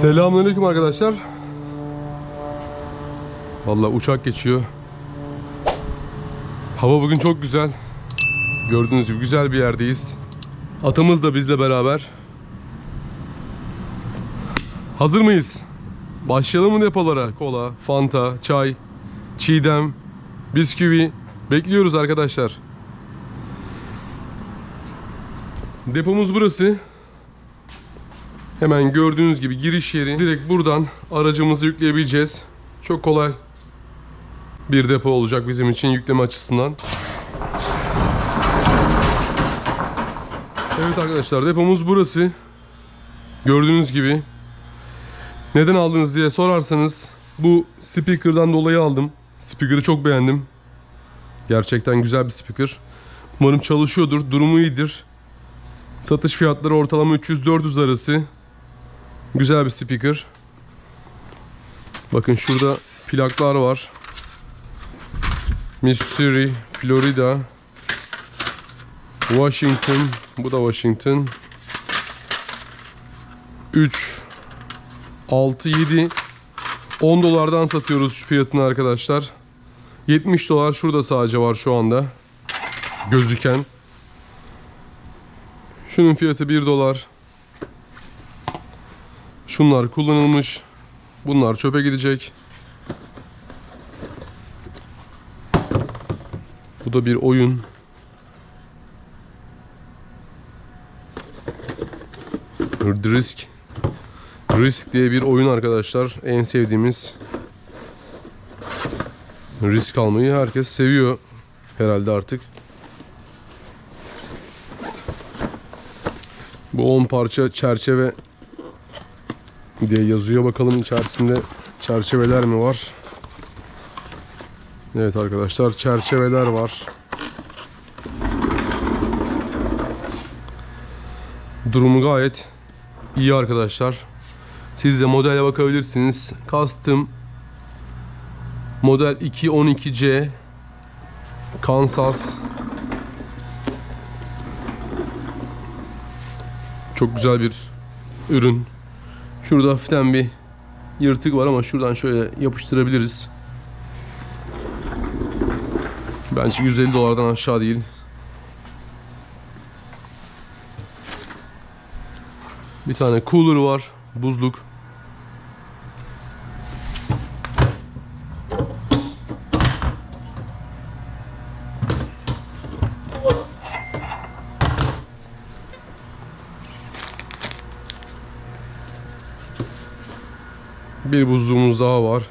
Selamünaleyküm arkadaşlar. Vallahi uçak geçiyor. Hava bugün çok güzel. Gördüğünüz gibi güzel bir yerdeyiz. Atımız da bizle beraber. Hazır mıyız? Başlayalım mı depolara? Kola, fanta, çay, çiğdem, bisküvi. Bekliyoruz arkadaşlar. Depomuz burası. Hemen gördüğünüz gibi giriş yeri. Direkt buradan aracımızı yükleyebileceğiz. Çok kolay bir depo olacak bizim için yükleme açısından. Evet arkadaşlar depomuz burası. Gördüğünüz gibi. Neden aldınız diye sorarsanız bu speaker'dan dolayı aldım. Speaker'ı çok beğendim. Gerçekten güzel bir speaker. Umarım çalışıyordur, durumu iyidir. Satış fiyatları ortalama 300-400 arası. Güzel bir speaker. Bakın şurada plaklar var. Missouri, Florida, Washington, bu da Washington. 3 6 7 10 dolardan satıyoruz fiyatını arkadaşlar. 70 dolar şurada sadece var şu anda. Gözüken. Şunun fiyatı 1 dolar. Şunlar kullanılmış. Bunlar çöpe gidecek. Bu da bir oyun. Risk. Risk diye bir oyun arkadaşlar. En sevdiğimiz. Risk almayı herkes seviyor. Herhalde artık. Bu 10 parça çerçeve diye yazıyor. Bakalım içerisinde çerçeveler mi var? Evet arkadaşlar çerçeveler var. Durumu gayet iyi arkadaşlar. Siz de modele bakabilirsiniz. Custom model 212C Kansas Çok güzel bir ürün. Şurada hafiften bir yırtık var ama şuradan şöyle yapıştırabiliriz. Bence 150 dolardan aşağı değil. Bir tane cooler var. Buzluk. Bir buzluğumuz daha var.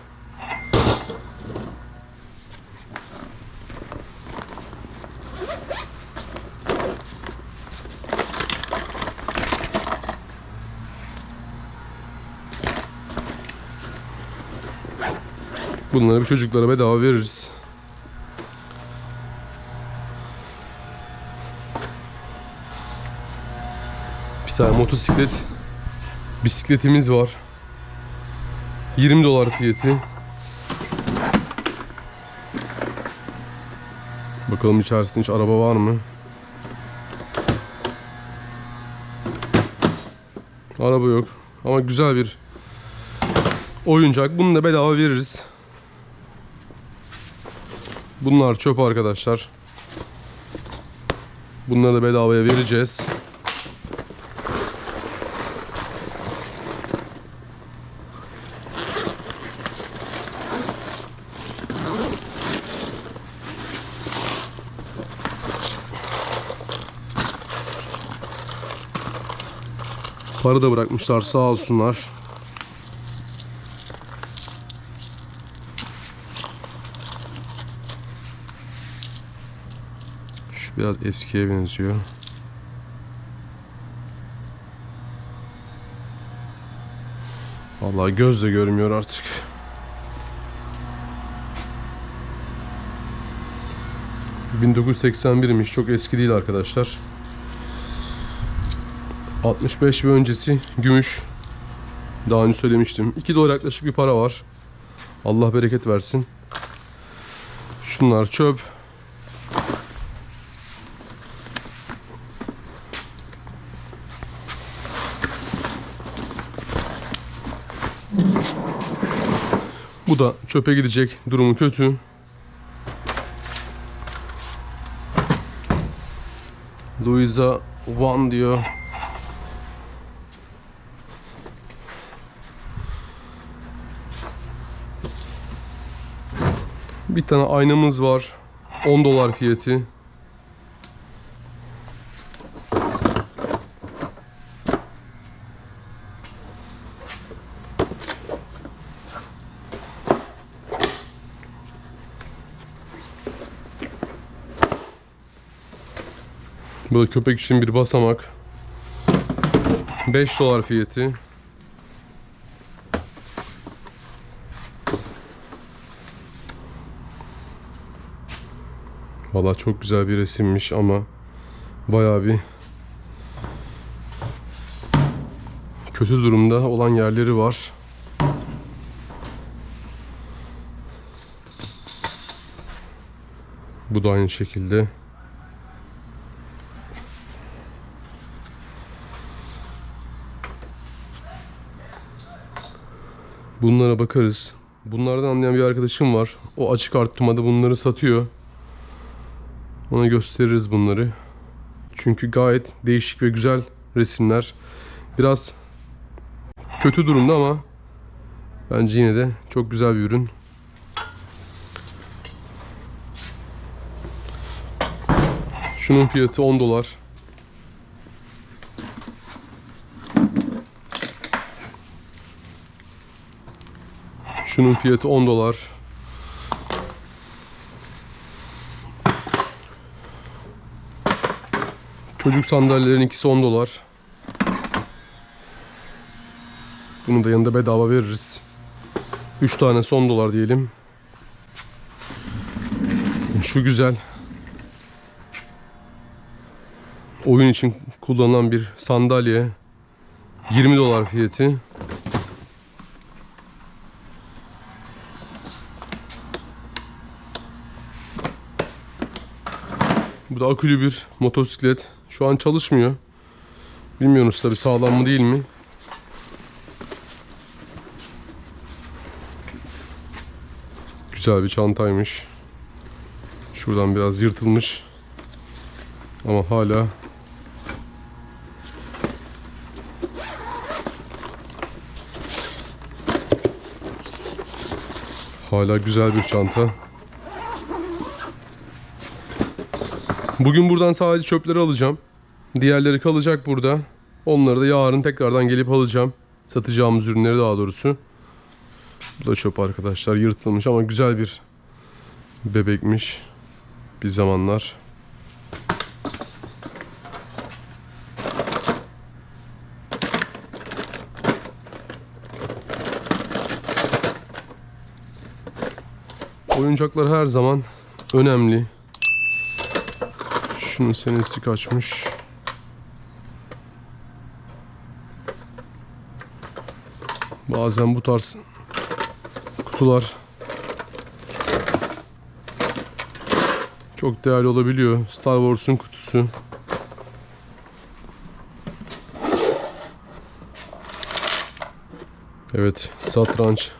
Bunları bir çocuklara bedava veririz. Bir tane motosiklet bisikletimiz var. 20 dolar fiyatı. Bakalım içerisinde hiç araba var mı? Araba yok. Ama güzel bir oyuncak. Bunu da bedava veririz. Bunlar çöp arkadaşlar. Bunları da bedavaya vereceğiz. Para da bırakmışlar sağ olsunlar. Şu biraz eskiye benziyor. Vallahi göz de görmüyor artık. ...1981'miş. Çok eski değil arkadaşlar. 65 ve öncesi gümüş. Daha önce söylemiştim. 2 dolar yaklaşık bir para var. Allah bereket versin. Şunlar çöp. Bu da çöpe gidecek. Durumu kötü. Louisa One diyor. Bir tane aynamız var. 10 dolar fiyatı. Böyle köpek için bir basamak. 5 dolar fiyatı. Valla çok güzel bir resimmiş ama bayağı bir kötü durumda olan yerleri var. Bu da aynı şekilde. Bunlara bakarız. Bunlardan anlayan bir arkadaşım var. O açık arttırmada bunları satıyor. Ona gösteririz bunları. Çünkü gayet değişik ve güzel resimler. Biraz kötü durumda ama bence yine de çok güzel bir ürün. Şunun fiyatı 10 dolar. Şunun fiyatı 10 dolar. Çocuk sandalyelerin ikisi 10 dolar. Bunu da yanında bedava veririz. 3 tane son dolar diyelim. Şu güzel. Oyun için kullanılan bir sandalye. 20 dolar fiyatı. Bu da akülü bir motosiklet. Şu an çalışmıyor. Bilmiyoruz tabi sağlam mı değil mi? Güzel bir çantaymış. Şuradan biraz yırtılmış. Ama hala Hala güzel bir çanta. Bugün buradan sadece çöpleri alacağım. Diğerleri kalacak burada. Onları da yarın tekrardan gelip alacağım. Satacağımız ürünleri daha doğrusu. Bu da çöp arkadaşlar. Yırtılmış ama güzel bir bebekmiş. Bir zamanlar. Oyuncaklar her zaman önemli. Şunun senesi kaçmış. Bazen bu tarz kutular çok değerli olabiliyor. Star Wars'un kutusu. Evet, satranç,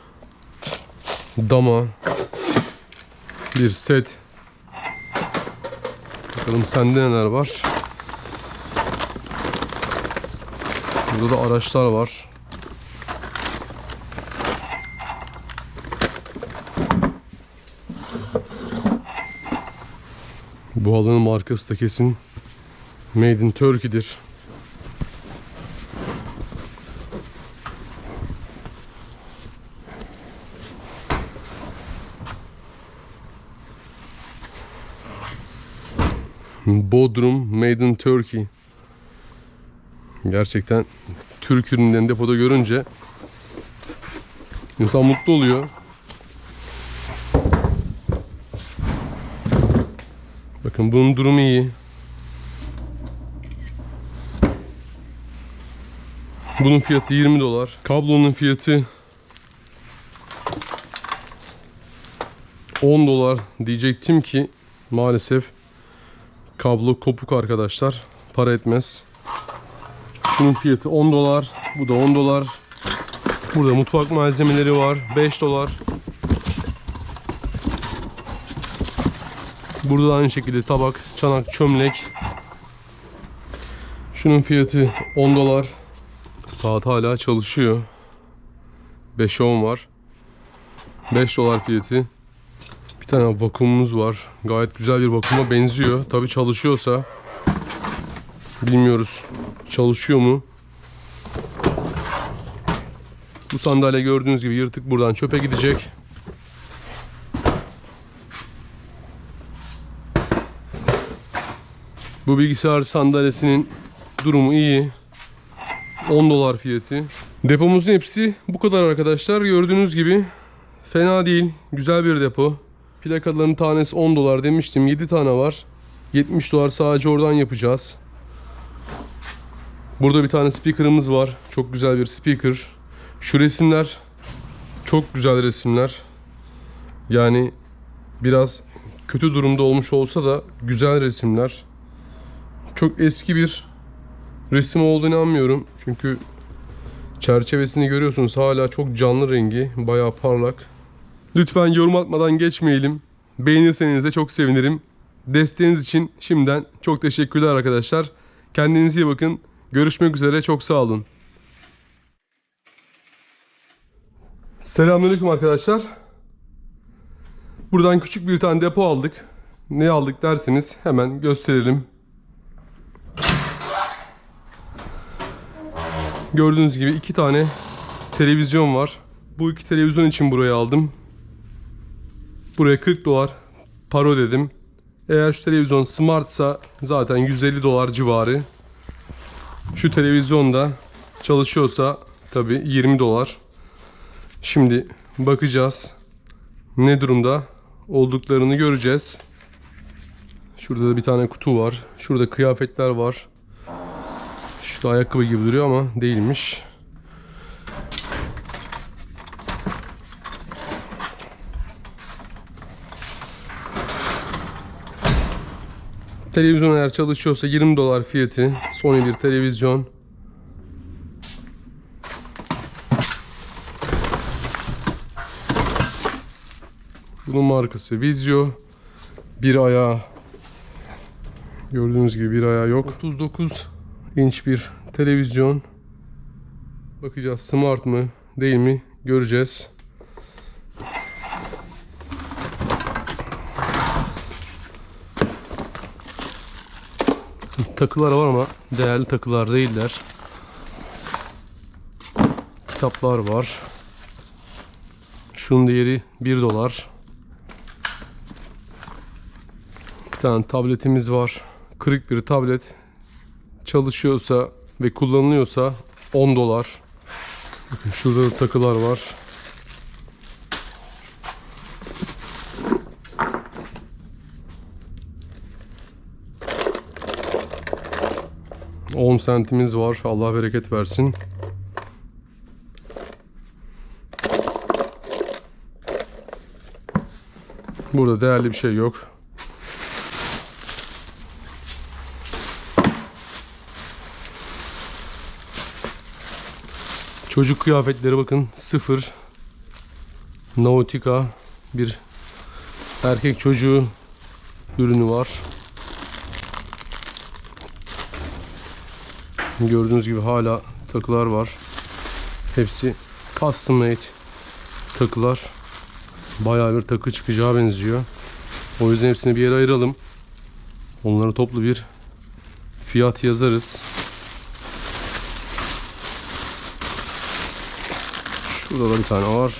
dama, bir set. Bakalım sende neler var. Burada da araçlar var. Bu halının markası da kesin Made in Turkey'dir. Bodrum Made in Turkey. Gerçekten Türk ürünlerini depoda görünce insan mutlu oluyor. Bakın bunun durumu iyi. Bunun fiyatı 20 dolar. Kablonun fiyatı 10 dolar diyecektim ki maalesef kablo kopuk arkadaşlar. Para etmez. Bunun fiyatı 10 dolar. Bu da 10 dolar. Burada mutfak malzemeleri var. 5 dolar. Burada da aynı şekilde tabak, çanak, çömlek. Şunun fiyatı 10 dolar. Saat hala çalışıyor. 5 10 var. 5 dolar fiyatı. Bir tane vakumumuz var. Gayet güzel bir vakuma benziyor. Tabi çalışıyorsa bilmiyoruz. Çalışıyor mu? Bu sandalye gördüğünüz gibi yırtık buradan çöpe gidecek. Bu bilgisayar sandalyesinin durumu iyi. 10 dolar fiyatı. Depomuzun hepsi bu kadar arkadaşlar. Gördüğünüz gibi fena değil. Güzel bir depo. Plakaların tanesi 10 dolar demiştim. 7 tane var. 70 dolar sadece oradan yapacağız. Burada bir tane speaker'ımız var. Çok güzel bir speaker. Şu resimler çok güzel resimler. Yani biraz kötü durumda olmuş olsa da güzel resimler. Çok eski bir resim olduğunu inanmıyorum. Çünkü çerçevesini görüyorsunuz hala çok canlı rengi. Bayağı parlak. Lütfen yorum atmadan geçmeyelim. Beğenirseniz de çok sevinirim. Desteğiniz için şimdiden çok teşekkürler arkadaşlar. Kendinize iyi bakın. Görüşmek üzere. Çok sağ olun. Selamünaleyküm arkadaşlar. Buradan küçük bir tane depo aldık. Ne aldık derseniz hemen gösterelim. Gördüğünüz gibi iki tane televizyon var. Bu iki televizyon için buraya aldım. Buraya 40 dolar para ödedim. Eğer şu televizyon smartsa zaten 150 dolar civarı. Şu televizyon da çalışıyorsa tabi 20 dolar. Şimdi bakacağız ne durumda olduklarını göreceğiz. Şurada da bir tane kutu var. Şurada kıyafetler var. Şurada ayakkabı gibi duruyor ama değilmiş. Televizyon eğer çalışıyorsa 20 dolar fiyatı. Sony bir televizyon. Bunun markası Vizio. Bir ayağı gördüğünüz gibi bir ayağı yok. 39 inç bir televizyon. Bakacağız smart mı değil mi göreceğiz. Takılar var ama değerli takılar değiller. Kitaplar var. Şunun değeri 1 dolar. Bir tane tabletimiz var. Kırık bir tablet. Çalışıyorsa ve kullanılıyorsa 10 dolar. Bakın şurada da takılar var. ...10 sentimiz var. Allah bereket versin. Burada değerli bir şey yok. Çocuk kıyafetleri bakın sıfır. Nautica bir erkek çocuğu ürünü var. Gördüğünüz gibi hala takılar var. Hepsi custom made takılar. Bayağı bir takı çıkacağı benziyor. O yüzden hepsini bir yere ayıralım. Onları toplu bir fiyat yazarız. Şurada da bir tane var.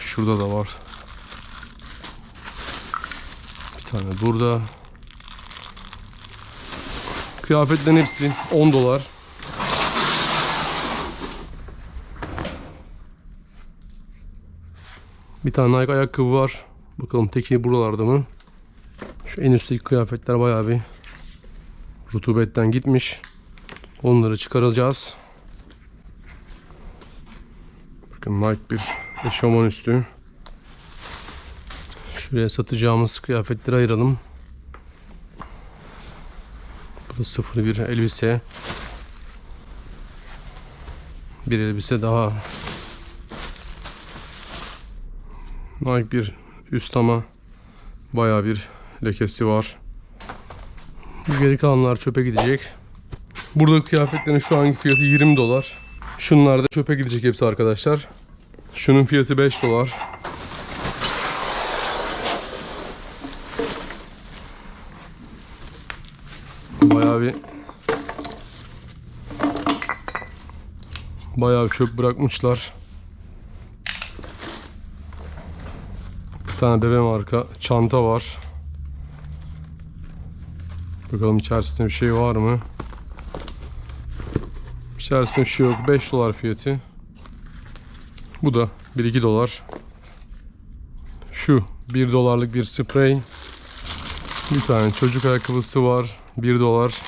Şurada da var. Bir tane burada. Kıyafetlerin hepsi 10 dolar. Bir tane Nike ayakkabı var. Bakalım teki buralarda mı? Şu en üstteki kıyafetler bayağı bir rutubetten gitmiş. Onları çıkaracağız. Bakın Nike bir eşofman üstü. Şuraya satacağımız kıyafetleri ayıralım. Bu da sıfır bir elbise. Bir elbise daha. Nike bir üst ama baya bir lekesi var. Geri kalanlar çöpe gidecek. Burada kıyafetlerin şu anki fiyatı 20 dolar. Şunlar da çöpe gidecek hepsi arkadaşlar. Şunun fiyatı 5 dolar. Bayağı bir Bayağı çöp bırakmışlar. Bir tane bebe marka çanta var. Bakalım içerisinde bir şey var mı? İçerisinde bir şey yok. 5 dolar fiyatı. Bu da 1-2 dolar. Şu 1 dolarlık bir sprey. Bir tane çocuk ayakkabısı var. 1 dolar.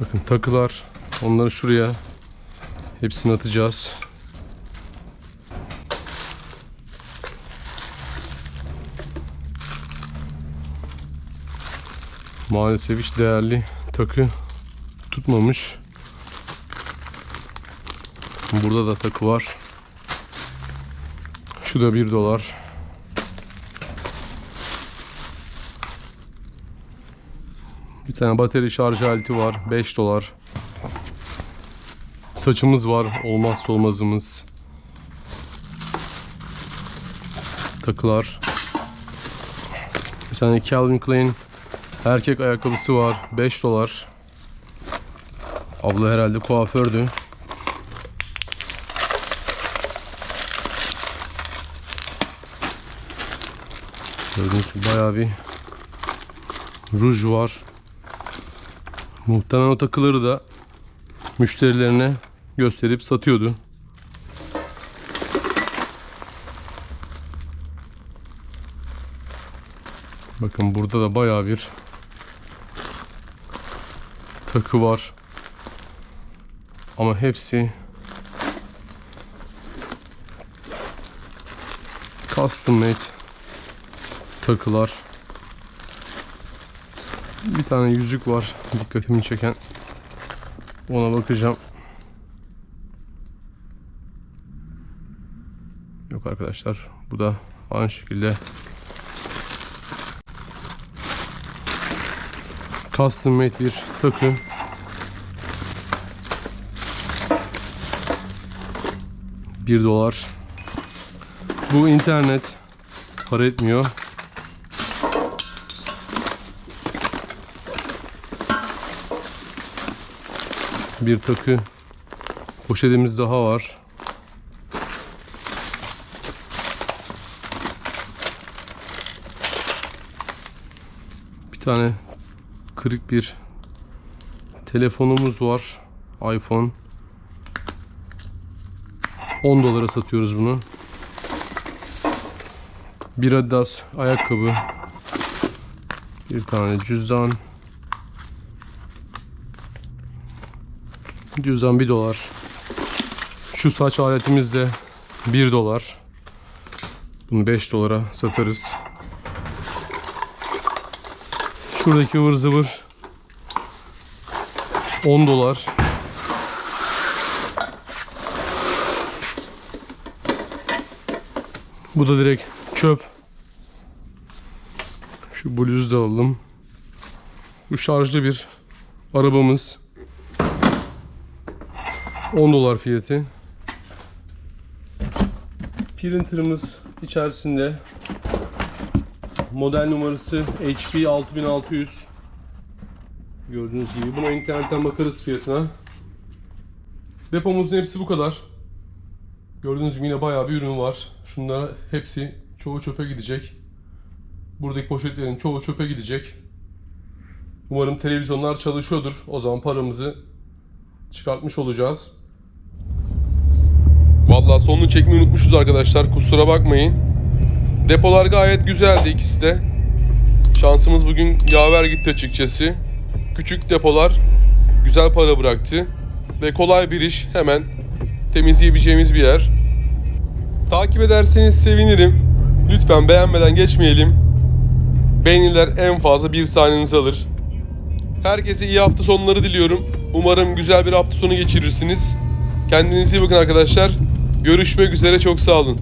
Bakın takılar. Onları şuraya hepsini atacağız. Maalesef hiç değerli takı tutmamış. Burada da takı var. Şu da 1 dolar. Bir tane batarya şarj aleti var. 5 dolar. Saçımız var. Olmazsa olmazımız. Takılar. Bir Calvin Klein erkek ayakkabısı var. 5 dolar. Abla herhalde kuafördü. Gördüğünüz gibi bayağı bir ruj var. Muhtemelen o takıları da müşterilerine gösterip satıyordu. Bakın burada da bayağı bir takı var. Ama hepsi custom made takılar. Bir tane yüzük var dikkatimi çeken. Ona bakacağım. Arkadaşlar. Bu da aynı şekilde custom made bir takı. Bir dolar. Bu internet para etmiyor. Bir takı poşetimiz daha var. Tane kırık bir telefonumuz var. iPhone. 10 dolara satıyoruz bunu. Bir Adidas ayakkabı. Bir tane cüzdan. Cüzdan 1 dolar. Şu saç aletimiz de 1 dolar. Bunu 5 dolara satarız. Şuradaki ıvır zıvır 10 dolar. Bu da direkt çöp. Şu bluzu da aldım. Bu şarjlı bir arabamız. 10 dolar fiyatı. Printer'ımız içerisinde model numarası HP 6600 gördüğünüz gibi. Buna internetten bakarız fiyatına. Depomuzun hepsi bu kadar. Gördüğünüz gibi yine bayağı bir ürün var. Şunlara hepsi çoğu çöpe gidecek. Buradaki poşetlerin çoğu çöpe gidecek. Umarım televizyonlar çalışıyordur. O zaman paramızı çıkartmış olacağız. Vallahi sonunu çekmeyi unutmuşuz arkadaşlar. Kusura bakmayın Depolar gayet güzeldi ikisi de. Şansımız bugün yaver gitti açıkçası. Küçük depolar güzel para bıraktı. Ve kolay bir iş hemen temizleyebileceğimiz bir yer. Takip ederseniz sevinirim. Lütfen beğenmeden geçmeyelim. Beğeniler en fazla bir saniyenizi alır. Herkese iyi hafta sonları diliyorum. Umarım güzel bir hafta sonu geçirirsiniz. Kendinize iyi bakın arkadaşlar. Görüşmek üzere çok sağ olun.